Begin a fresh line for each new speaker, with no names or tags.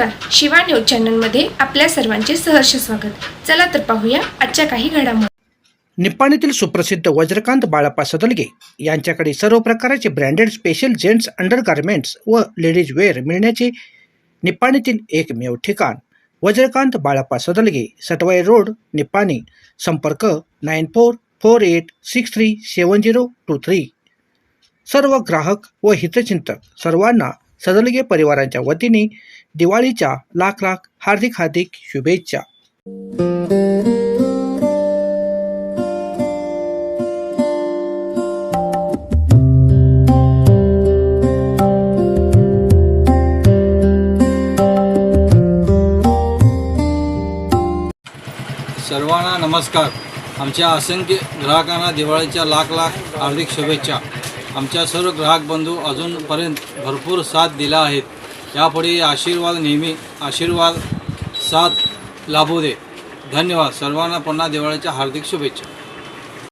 Shiva news चॅनलमध्ये आपल्या सर्वांचे सहर्ष स्वागत. चला तर पाहूया आजच्या काही घडामोडी.
निप्पाणीतील सुप्रसिद्ध वज्रकांत बाळापा सदलगे यांच्याकडे सर्व प्रकारचे ब्रँडेड स्पेशल जेंट्स अंडरगार्मेंट्स व लेडीज वेअर मिळण्याचे निप्पाणीतील एकमेव ठिकाण. वज्रकांत बाळापा सदलगे सटवाई रोड निप्पाणी. संपर्क nine four four eight six three seven zero two three. सर्व ग्राहक व हितचिंतक सर्वांना सदलगे परिवाराच्या वतीने दिवाळीच्या लाख लाख हार्दिक हार्दिक शुभेच्छा.
सर्वांना नमस्कार. आमच्या असंख्य ग्राहकांना दिवाळीच्या लाख लाख हार्दिक शुभेच्छा. आमच्या सर्व ग्राहक बंधू अजूनपर्यंत भरपूर साथ दिला आहेत यापुढे आशीर्वाद नेहमी आशीर्वाद साथ लाभू दे. धन्यवाद. सर्वांना पुन्हा दिवाळीच्या हार्दिक शुभेच्छा.